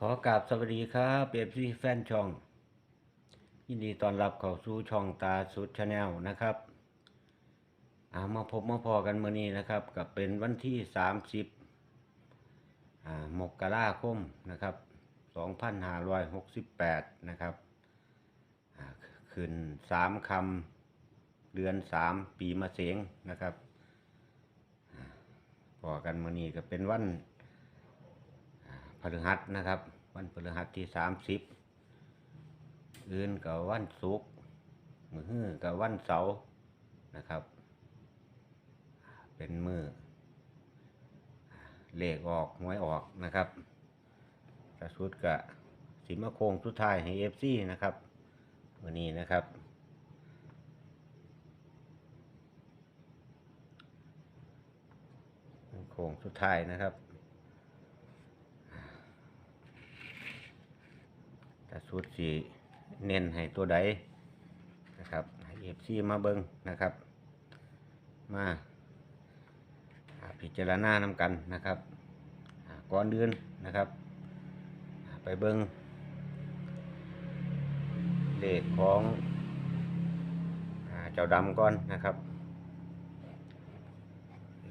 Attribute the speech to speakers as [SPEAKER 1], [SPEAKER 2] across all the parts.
[SPEAKER 1] ขอกราบสวัสดีครับเอฟซี่แฟนช่อง ยินดีต้อนรับเข้าสู่ช่องตาสุดชาแนลนะครับอามาพบมาพอกันเมื่อนี้นะครับกับเป็นวันที่สามสิบมกราคมนะครับสองพันห้าร้อยหกสิบแปดนะครับขึ้นสามคำเดือนสามปีมะเสงนะครับพอกันเมื่อนี้ก็เป็นวัน ฤหัสนะครับ วันพฤหัสที่สามสิบอื่นกับวันศุกร์มือกับวันเสาร์นะครับ เป็นมือเลขออกหวยออกนะครับกระสุดกะสิมาโคงสุดท้ายให้เอฟซีนะครับ วันนี้นะครับโคงสุดท้ายนะครับ ถ้าสุดสีเน้นให้ตัวใดนะครับเอฟซีมาเบิงนะครับ มาพิจารณานำกันนะครับก่อนเดือนนะครับ ไปเบิงเลขของเจ้าดำก่อนนะครับ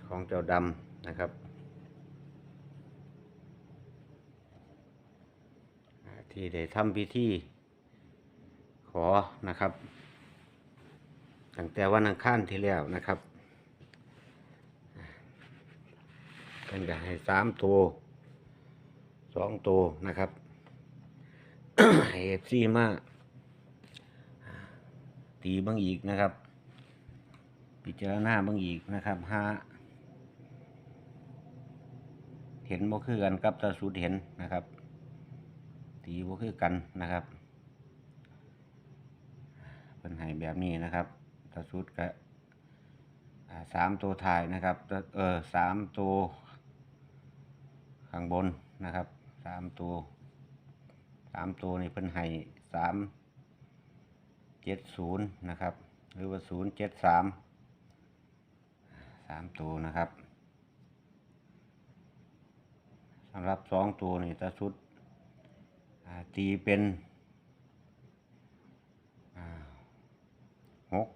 [SPEAKER 1] ของเจ้าดำนะครับ ที่ได้ทำพิธีขอนะครับ ตั้งแต่วันอังคารที่แล้วนะครับเป็นก็ให้สามตัวสองตัวนะครับให้เอฟซีมาตีเบางอีกนะครับ พิจารณาเบางอีกนะครับห้าเห็นบ่คือกันกับตาสุดเห็นนะครับ ตีบ่คือกันนะครับเป็นให้แบบนี้นะครับตะสุดก็สามตัวถ่ายนะครับเออสามตัวข้างบนนะครับสามตัวสามตัวนี่เพิ่นให้สามเจ็ดศูนย์นะครับ หรือว่าศูนย์เจ็ดสามสามตัวนะครับสำหรับสองตัวนี่ตะสุด ตีเป็นหก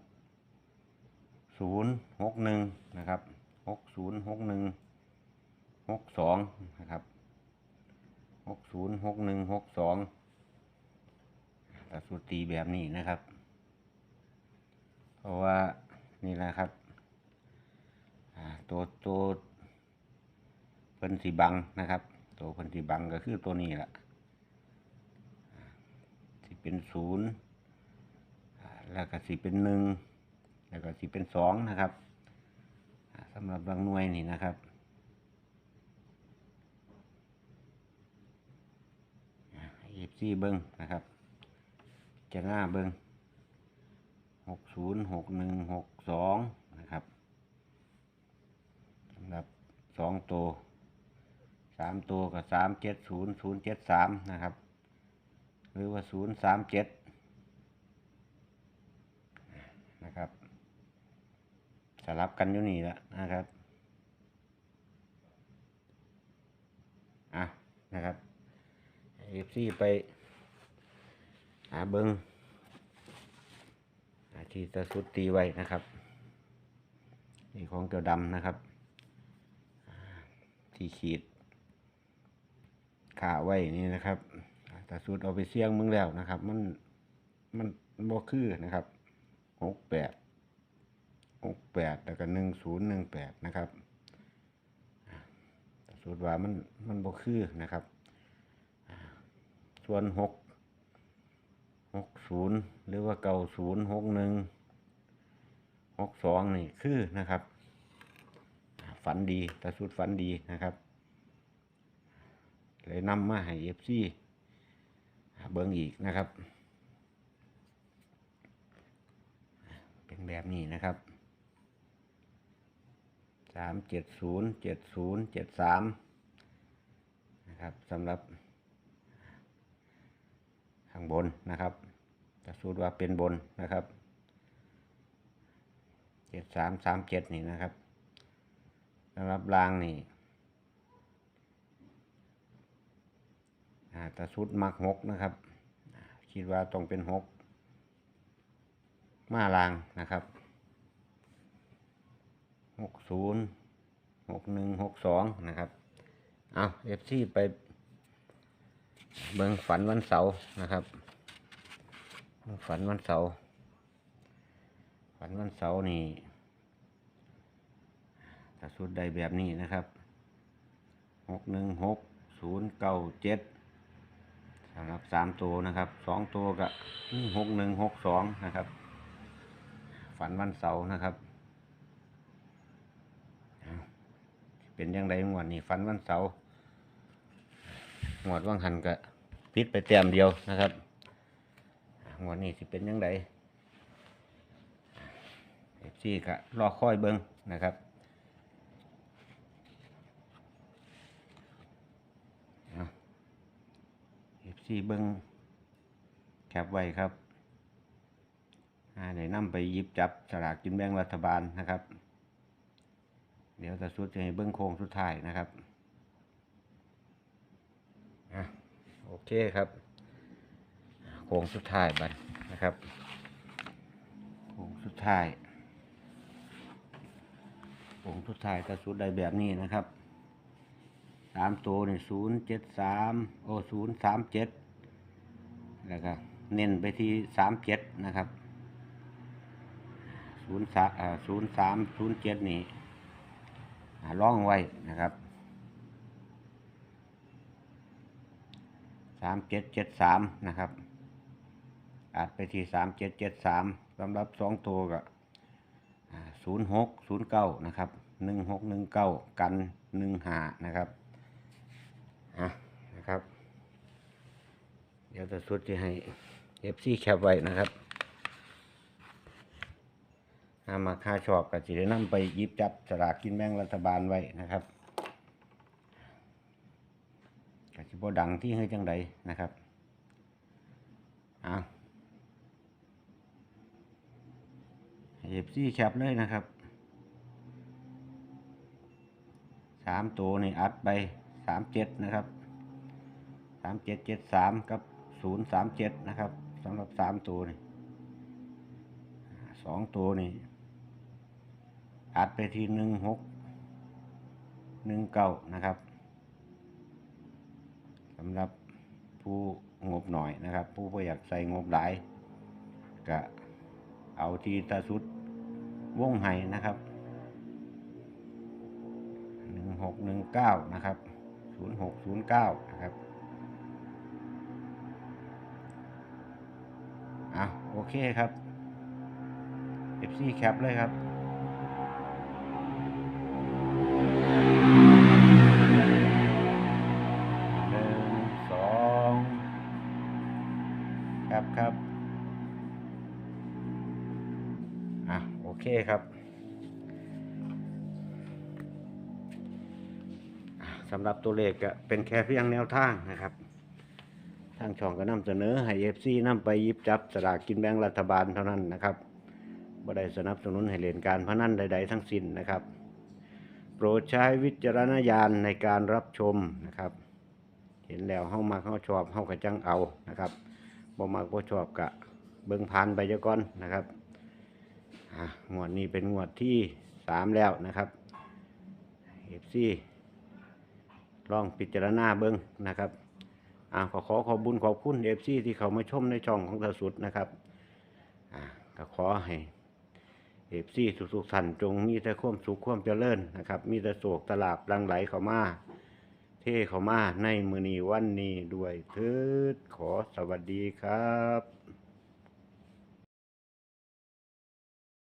[SPEAKER 1] ศูนย์หกหนึ่งนะครับหกศูนย์หกหนึ่งหกสองนะครับหกศูนย์หกหนึ่งหกสองตัดสูตรตีแบบนี้นะครับ เพราะว่านี่แหละครับตัวตัวเพิ่นสีบังนะครับ ตัวเพิ่นสีบังก็คือตัวนี้แหละ เป็นศูนย์แล้วก็สิเป็นหนึ่งแล้วก็สิเป็นสองนะครับสำหรับบางหน่วยนี่นะครับเอฟซีเบิ้งนะครับ จะหน้าเบิ้งหกศูนย์หกหนึ่งหกสองนะครับสำหรับสองตัวสามตัวกับสามเจ็ดศูนย์ศูนย์เจ็ดสามนะครับ รือว่าศูนย์สามเจ็ดนะครับสลับกันอยู่นี่แหละนะครับอะนะครับเอฟซีไปหาเบิงหาที่ตะสุดตีไว้นะครับนี่ของเกี่ยวดำนะครับ ที่ขีดขาไว้นี่นะครับ แต่สูตรเอาไปเสี่ยงมึงแล้วนะครับ มันมันบ่คือนะครับหกแปดหกแปดแล้วก็หนึ่งศูนย์หนึ่งแปดนะครับแต่สูตรว่ามันมันบ่คือนะครับ ส่วนหกหกศูนย์หรือว่าเก้าศูนย์หกหนึ่งหกสองนี่คือนะครับ ฝันดีแต่สูตรฝันดีนะครับเลยนำมาให้เอฟซี เบิ้งอีกนะครับ เป็นแบบนี้นะครับสามเจ็ดศูนย์เจ็ดศูนย์เจ็ดสามนะครับสำหรับข้างบนนะครับจะสูตรว่าเป็นบนนะครับเจ็ดสามสามเจ็ดนี่นะครับสำหรับรางนี่ ห อ่า ตาสุดมักหกนะครับ คิดว่าต้องเป็นหกมาลางนะครับหกศูนย์หกหนึ่งหกสองนะครับเอาเอฟซีไปเบิ่งฝันวันเสาร์นะครับ ฝันวันเสาร์ฝันวันเสาร์นี่ถ้าสุดใดแบบนี้นะครับหกหนึ่งหกศูนย์เก้าเจ็ด สำหรับสามตัวนะครับสองตัวก็หกหนึ่งหกสองนะครับ ฝันวันเสาร์นะครับ เป็นยังไงงวดนี้ฝันวันเสาร์งวดว่างหันก็พิษไปเต็มเดียวนะครับงวดนี้สิเป็นยังไงเอฟซีก็รอคอยเบิ้งนะครับเอฟ ซีเบิ้งแคปไว้ครับเดี๋ยวนํไปหยิบจับสลากกินแบ่งรัฐบาลนะครับ เดี๋ยวจะสุดจะให้เบิ้งโค้งสุดท้ายนะครับอะโอเคครับ โค้งสุดท้ายบัดนะครับ โค้งสุดท้ายโค้งสุดท้ายก็สุดได้แบบนี้นะครับ สามตัวนี่ศูนย์เจ็ดสามโอศูนย์สามเจ็ดแล้วก็เน้นไปที่สามเจ็ดนะครับศูนย์สามศูนย์สามศูนย์เจ็ดนี่อ่าล่องไว้นะครับสามเจ็ดเจ็ดสามนะครับอาจไปที่สามเจ็ดเจ็ดสามสำหรับสองตัวก็ศูนย์หกศูนย์เก้านะครับหนึ่งหกหนึ่งเก้ากันหนึ่งหานะครับ อะนะครับ เดี๋ยวจะสุดที่ให้เอฟซีแคปไว้นะครับถ้ามาค่าชอบก็จะได้นำไปยิบจับสลากกินแบ่งรัฐบาลไว้นะครับก็สิบดังที่เฮ้ยจังใดนะครับเอาเอฟซีแคปเลยนะครับสามตัวนี่อัดไป สามเจ็ดนะครับสามเจ็ดเจ็ดสามกับศูนย์สามเจ็ดนะครับสำหรับสามตัวนี่สองตัวนี่อัดไปที่หนึ่งหกหนึ่งเก้านะครับสำหรับผู้งบหน่อยนะครับ ผู้บ่อยากใส่งบหลายก็เอาที่ตาสุดวงไห้นะครับหนึ่งหกหนึ่งเก้านะครับ ศูนย์หกศูนย์เก้านะครับอะโอเคครับ FC แคปเลยครับหนึ่งสองครับครับอะโอเคครับ สำหรับตัวเลขก็เป็นแค่เพียงแนวทางนะครับ ทางช่องก็นำเสนอให้เอฟซีนำไปยิบจับสลากกินแบ่งรัฐบาลเท่านั้นนะครับบ่ได้สนับสนุนให้เล่นการพนันใด ๆ ทั้งสิ้นนะครับ โปรดใช้วิจารณญาณในการรับชมนะครับ เห็นแล้วเฮามาเฮาชอบเฮาก็จังเอานะครับบ่มักบ่ชอบกะเบิ่งผ่านไปเจ้าก่อนนะครับงวดนี้เป็นงวดที่สามแล้วนะครับ FC ลองพิจารณาเบิ่งนะครับอะขอขอขอบุญขอบคุณ FC ที่เขามาชมในช่องของตาสุดนะครับอะก็ขอให้เอฟซีสุขสันต์จงมีแต่ความสุขความเจริญนะครับ มีแต่โศกตลาบรังไหลเข้ามาเท่เข้ามาในมือนีวันนี้ด้วยเถิดขอสวัสดีครับ